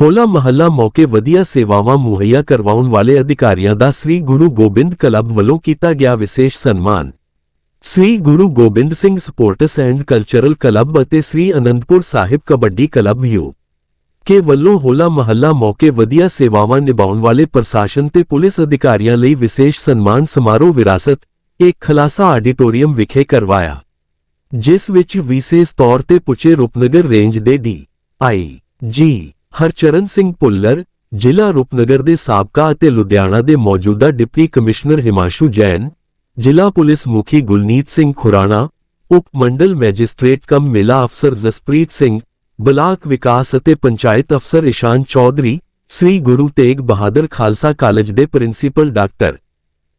ਹੋਲਾ ਮਹੱਲਾ ਮੌਕੇ ਵਧੀਆ ਸੇਵਾਵਾਂ ਮੁਹੱਈਆ ਕਰਵਾਉਣ ਵਾਲੇ ਅਧਿਕਾਰੀਆਂ ਦਾ ਸ੍ਰੀ ਗੁਰੂ ਗੋਬਿੰਦ ਕਲੱਬ ਵੱਲੋਂ ਕੀਤਾ ਗਿਆ ਵਿਸ਼ੇਸ਼ ਸਨਮਾਨ। Shri Guru Gobind Singh sports and cultural club ਅਤੇ Shri Anandpur Sahib kabaddi club U K ਵੱਲੋਂ ਹੋਲਾ ਮਹੱਲਾ ਮੌਕੇ ਵਧੀਆ ਸੇਵਾਵਾਂ ਨਿਭਾਉਣ ਵਾਲੇ ਪ੍ਰਸ਼ਾਸਨ ਤੇ ਪੁਲਿਸ ਅਧਿਕਾਰੀਆਂ ਲਈ ਵਿਸ਼ੇਸ਼ ਸਨਮਾਨ ਸਮਾਰੋਹ ਵਿਰਾਸਤ, ਇੱਕ ਖਲਾਸਾ ਆਡੀਟੋਰੀਅਮ ਵਿਖੇ ਕਰਵਾਇਆ। ਜਿਸ ਵਿੱਚ ਵਿਸ਼ੇਸ਼ ਤੌਰ ਤੇ ਪੁੱਛੇ ਰੂਪਨਗਰ ਰੇਂਜ ਦੇ D I G Harcharan Singh Bhullar ਜ਼ਿਲ੍ਹਾ ਰੂਪਨਗਰ ਦੇ ਸਾਬਕਾ ਅਤੇ ਲੁਧਿਆਣਾ ਦੇ ਮੌਜੂਦਾ ਡਿਪਟੀ ਕਮਿਸ਼ਨਰ ਹਿਮਾਸ਼ੂ ਜੈਨ, ਜ਼ਿਲ੍ਹਾ ਪੁਲਿਸ ਮੁਖੀ ਗੁਲਨੀਤ ਸਿੰਘ ਖੁਰਾਣਾ ਉਪ ਮੰਡਲ ਮੈਜਿਸਟ੍ਰੇਟ ਕਮ ਮੇਲਾ ਅਫਸਰ ਜਸਪ੍ਰੀਤ ਸਿੰਘ, ਬਲਾਕ ਵਿਕਾਸ ਅਤੇ ਪੰਚਾਇਤ ਅਫਸਰ ਇਸ਼ਾਨ ਚੌਧਰੀ, ਸ੍ਰੀ ਗੁਰੂ ਤੇਗ ਬਹਾਦਰ ਖਾਲਸਾ ਕਾਲਜ ਦੇ principal doctor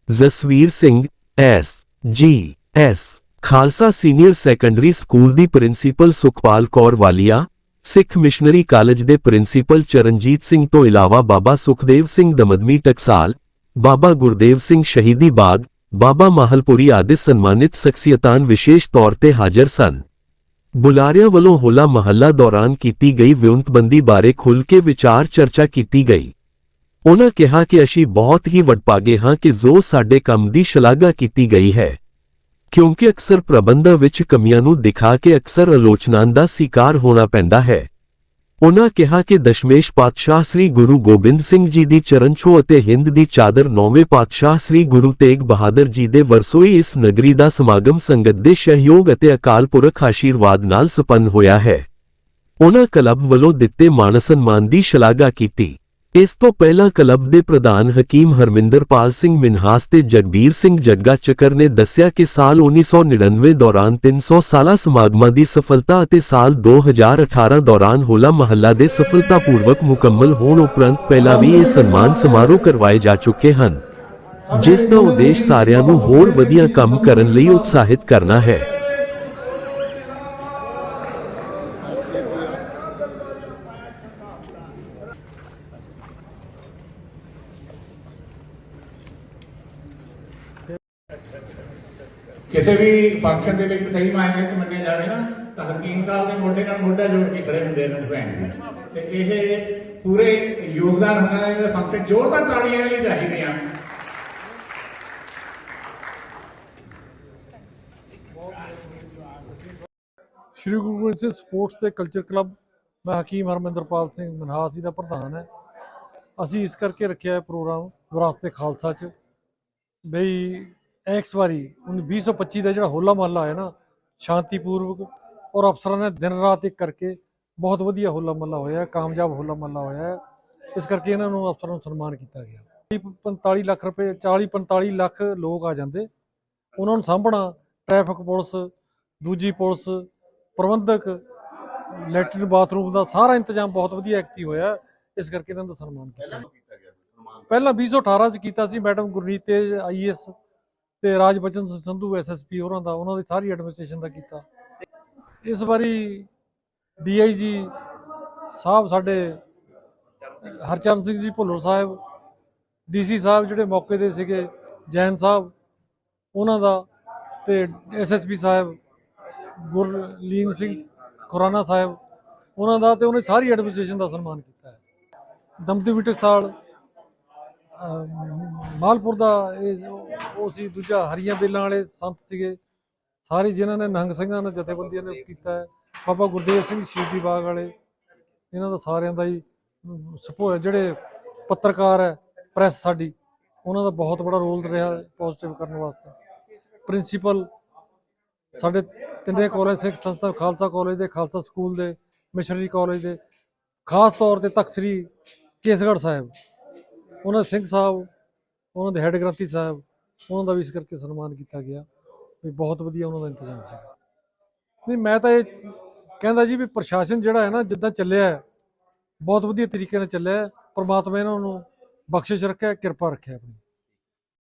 Jasvir Singh, S, G, S, Khalsa senior secondary school ਦੀ principal Sukhpal Kaur Walia Sikh missionary college ਦੇ ਪ੍ਰਿੰਸੀਪਲ ਚਰਨਜੀਤ ਸਿੰਘ ਤੋਂ ਇਲਾਵਾ ਬਾਬਾ ਸੁਖਦੇਵ ਸਿੰਘ ਦਮਦਮੀ ਟਕਸਾਲ, ਬਾਬਾ ਗੁਰਦੇਵ ਸਿੰਘ ਸ਼ਹੀਦੀ ਬਾਗ, ਬਾਬਾ ਮਾਹਲਪੁਰੀ ਆਦਿ ਸਨਮਾਨਿਤ ਸ਼ਖਸੀਅਤਾਂ ਵਿਸ਼ੇਸ਼ ਤੌਰ ਤੇ ਹਾਜ਼ਰ ਸਨ। ਬੁਲਾਰਿਆਂ ਵੱਲੋਂ ਹੋਲਾ ਮਹੱਲਾ ਦੌਰਾਨ ਕੀਤੀ ਗਈ ਵਿਉਂਤਬੰਦੀ ਬਾਰੇ ਖੁੱਲ ਕੇ ਵਿਚਾਰ ਚਰਚਾ ਕੀਤੀ ਗਈ। ਉਨ੍ਹਾਂ ਕਿਹਾ ਕਿ ਅਸੀਂ ਬਹੁਤ ਹੀ ਵਡਭਾਗੇ ਹਾਂ ਕਿ ਜੋ ਸਾਡੇ ਕੰਮ ਦੀ ਸ਼ਲਾਘਾ ਕੀਤੀ ਗਈ ਹੈ। ਕਿਉਂਕਿ ਅਕਸਰ ਪ੍ਰਬੰਧਾਂ ਵਿੱਚ ਕਮੀਆਂ ਨੂੰ ਦਿਖਾ ਕੇ ਅਕਸਰ ਆਲੋਚਨਾ ਦਾ ਸ਼ਿਕਾਰ ਹੋਣਾ ਪੈਂਦਾ ਹੈ। ਉਨ੍ਹਾਂ ਕਿਹਾ ਕਿ ਦਸ਼ਮੇਸ਼ ਪਾਤਸ਼ਾਹ ਸ੍ਰੀ ਗੁਰੂ ਗੋਬਿੰਦ ਸਿੰਘ ਜੀ ਦੀ ਚਰਨ ਛੋਹ ਅਤੇ ਹਿੰਦ ਦੀ ਚਾਦਰ ਨੌਵੇਂ ਪਾਤਸ਼ਾਹ ਸ੍ਰੀ ਗੁਰੂ ਤੇਗ ਬਹਾਦਰ ਜੀ ਦੇ ਵਰਸੋਈ ਇਸ ਨਗਰੀ ਦਾ ਸਮਾਗਮ ਸੰਗਤ ਦੇ ਸਹਿਯੋਗ ਅਤੇ ਅਕਾਲ ਪੁਰਖ ਆਸ਼ੀਰਵਾਦ ਨਾਲ ਸੰਪੰਨ ਹੋਇਆ ਹੈ। ਉਹਨਾਂ ਕਲੱਬ ਵੱਲੋਂ ਦਿੱਤੇ ਮਾਨ ਸਨਮਾਨ ਦੀ ਸ਼ਲਾਘਾ ਕੀਤੀ। ਇਸ ਤੋਂ ਪਹਿਲਾਂ ਕਲੱਬ ਦੇ ਪ੍ਰਧਾਨ ਹਕੀਮ ਹਰਮਿੰਦਰਪਾਲ ਸਿੰਘ ਮਿਨਹਾਸ ਤੇ ਜਗਬੀਰ ਸਿੰਘ ਜੱਗਾ ਚੱਕਰ ਨੇ ਦੱਸਿਆ ਕਿ ਸਾਲ 1999 ਦੌਰਾਨ 300 ਸਾਲਾ ਸਮਾਗਮਾਂ ਦੀ ਸਫਲਤਾ ਅਤੇ ਸਾਲ 2018 ਦੌਰਾਨ ਹੋਲਾ ਮਹੱਲਾ ਦੇ ਸਫਲਤਾਪੂਰਵਕ ਮੁਕੰਮਲ ਹੋਣ ਉਪਰੰਤ ਪਹਿਲਾਂ ਵੀ ਇਹ ਸਨਮਾਨ ਸਮਾਰੋਹ ਕਰਵਾਏ ਜਾ ਚੁੱਕੇ ਹਨ, ਜਿਸ ਦਾ ਉਦੇਸ਼ ਸਾਰਿਆਂ ਨੂੰ ਹੋਰ ਵਧੀਆ ਕੰਮ ਕਰਨ ਲਈ ਉਤਸ਼ਾਹਿਤ ਕਰਨਾ ਹੈ। ਕਿਸੇ ਵੀ ਫੰਕਸ਼ਨ ਦੇ ਵਿੱਚ ਸਹੀ ਮਾਇਨੇ 'ਚ ਮੰਨਿਆ ਜਾਵੇ ਨਾ, ਤਾਂ ਹਕੀਮ ਸਾਹਿਬ ਦੇ ਮੋਢੇ ਨਾਲ ਮੋਢਾ ਜੋੜ ਕੇ ਖੜੇ ਹੁੰਦੇ ਨੇ ਭੈਣ ਜੀ। ਤੇ ਇਹ ਪੂਰੇ ਯੋਗਦਾਨ ਹੁੰਦਾ ਹੈ ਫੰਕਸ਼ਨ ਜ਼ੋਰਦਾਰ ਤਾੜੀਆਂ ਲਈ ਚਾਹੀਦੀਆਂ ਸ਼੍ਰੀ ਗੁਰੂ ਗੋਬਿੰਦ ਸਿੰਘ ਸਪੋਰਟਸ ਤੇ ਕਲਚਰ ਕਲੱਬ ਮੈਂ ਹਕੀਮ ਹਰਮਿੰਦਰਪਾਲ ਸਿੰਘ ਮਨਹਾਸ ਜੀ ਦਾ ਪ੍ਰਧਾਨ ਹੈ। ਅਸੀਂ ਇਸ ਕਰਕੇ ਰੱਖਿਆ ਹੈ ਪ੍ਰੋਗਰਾਮ ਵਿਰਾਸਤ ਖਾਲਸਾ ਚ, ਬਈ ਇਸ ਵਾਰੀ 2025 ਦਾ ਜਿਹੜਾ ਹੋਲਾ ਮਹੱਲਾ ਆਇਆ ਨਾ ਸ਼ਾਂਤੀਪੂਰਵਕ ਔਰ ਅਫਸਰਾਂ ਨੇ ਦਿਨ ਰਾਤ ਇੱਕ ਕਰਕੇ ਬਹੁਤ ਵਧੀਆ ਹੋਲਾ ਮਹੱਲਾ ਹੋਇਆ ਕਾਮਯਾਬ ਹੋਲਾ ਮਹੱਲਾ ਹੋਇਆ। ਇਸ ਕਰਕੇ ਇਹਨਾਂ ਨੂੰ ਅਫਸਰਾਂ ਨੂੰ ਸਨਮਾਨ ਕੀਤਾ ਗਿਆ 45 ਲੱਖ ਰੁਪਏ 40 45 ਲੱਖ ਲੋਕ ਆ ਜਾਂਦੇ ਉਹਨਾਂ ਨੂੰ ਸਾਂਭਣਾ ਟ੍ਰੈਫਿਕ ਪੁਲਿਸ ਦੂਜੀ ਪੁਲਿਸ ਪ੍ਰਬੰਧਕ ਲੈਟਰਿਨ ਬਾਥਰੂਮ ਦਾ ਸਾਰਾ ਇੰਤਜ਼ਾਮ ਬਹੁਤ ਵਧੀਆ ਐਕਟੀ ਹੋਇਆ। ਇਸ ਕਰਕੇ ਇਹਨਾਂ ਦਾ ਸਨਮਾਨ ਕੀਤਾ ਪਹਿਲਾਂ 2018 ਚ ਕੀਤਾ ਸੀ ਮੈਡਮ ਗੁਰਨੀਤ ਤੇਜ ਆਈਐਸ ਤੇ ਰਾਜ ਬਚਨ ਸਿੰਘ ਸੰਧੂ ਐਸਐਸਪੀ ਹੋਰਾਂ ਦਾ, ਉਹਨਾਂ ਦੀ ਸਾਰੀ ਐਡਮਿਨਿਸਟ੍ਰੇਸ਼ਨ ਦਾ ਕੀਤਾ। ਇਸ ਵਾਰੀ ਡੀਆਈਜੀ ਸਾਹਿਬ ਸਾਡੇ ਹਰਚਰਨ ਸਿੰਘ ਜੀ, ਭੁੱਲਰ ਸਾਹਿਬ, ਡੀਸੀ ਸਾਹਿਬ ਜਿਹੜੇ ਮੌਕੇ ਦੇ ਸੀਗੇ, ਜੈਨ ਸਾਹਿਬ, ਉਹਨਾਂ ਦਾ ਤੇ ਐਸਐਸਪੀ ਸਾਹਿਬ, ਗੁਰਲੀਨ ਸਿੰਘ ਖੁਰਾਨਾ ਸਾਹਿਬ, ਉਹਨਾਂ ਦਾ ਤੇ ਉਹਨੇ ਸਾਰੀ ਐਡਮਿਨਿਸਟ੍ਰੇਸ਼ਨ ਦਾ ਸਨਮਾਨ ਕੀਤਾ ਹੈ। ਦਮਦੀ ਟਕਸਾਲ ਸਾਲ ਮਾਲਪੁਰ ਦਾ ਇਹ ਉਹ ਸੀ ਦੂਜਾ ਹਰੀਆਂ ਬੇਲਾਂ ਵਾਲੇ ਸੰਤ ਸੀਗੇ। ਸਾਰੇ ਜਿਨ੍ਹਾਂ ਨੇ ਨਹੰਗ ਸਿੰਘਾਂ ਨੇ ਜਥੇਬੰਦੀਆਂ ਨੇ ਕੀਤਾ ਹੈ। ਬਾਬਾ ਗੁਰਦੇਵ ਸਿੰਘ ਸ਼ਹੀਦੀ ਬਾਗ ਵਾਲੇ, ਇਹਨਾਂ ਦਾ ਸਾਰਿਆਂ ਦਾ ਹੀ ਸਪੋ ਜਿਹੜੇ ਪੱਤਰਕਾਰ ਹੈ, ਪ੍ਰੈਸ ਸਾਡੀ, ਉਹਨਾਂ ਦਾ ਬਹੁਤ ਬੜਾ ਰੋਲ ਰਿਹਾ ਪੋਜ਼ਿਟਿਵ ਕਰਨ ਵਾਸਤੇ। ਪ੍ਰਿੰਸੀਪਲ ਸਾਡੇ ਤਿੰਨੇ ਕਾਲਜ ਸਿੱਖ ਸੰਸਥਾ, ਖਾਲਸਾ ਕਾਲਜ ਦੇ, ਖਾਲਸਾ ਸਕੂਲ ਦੇ ਮਿਸ਼ਨਰੀ ਕਾਲਜ ਦੇ, ਖਾਸ ਤੌਰ ਤੇ ਤਖਤ ਸ੍ਰੀ ਕੇਸਗੜ੍ਹ ਸਾਹਿਬ। ਉਹਨਾਂ ਸਿੰਘ ਸਾਹਿਬ, ਉਹਨਾਂ ਦੇ ਹੈੱਡ ਗ੍ਰੰਥੀ ਸਾਹਿਬ, ਉਹਨਾਂ ਦਾ ਵੀ ਇਸ ਕਰਕੇ ਸਨਮਾਨ ਕੀਤਾ ਗਿਆ ਵੀ ਬਹੁਤ ਵਧੀਆ ਉਹਨਾਂ ਦਾ ਇੰਤਜ਼ਾਮ ਸੀਗਾ। ਨਹੀਂ, ਮੈਂ ਤਾਂ ਇਹ ਕਹਿੰਦਾ ਜੀ ਵੀ ਪ੍ਰਸ਼ਾਸਨ ਜਿਹੜਾ ਹੈ ਨਾ, ਜਿੱਦਾਂ ਚੱਲਿਆ ਬਹੁਤ ਵਧੀਆ ਤਰੀਕੇ ਨਾਲ ਚੱਲਿਆ ਪਰਮਾਤਮਾ ਇਹਨਾਂ ਨੂੰ ਬਖਸ਼ਿਸ਼ ਰੱਖਿਆ, ਕਿਰਪਾ ਰੱਖਿਆ ਆਪਣੀ।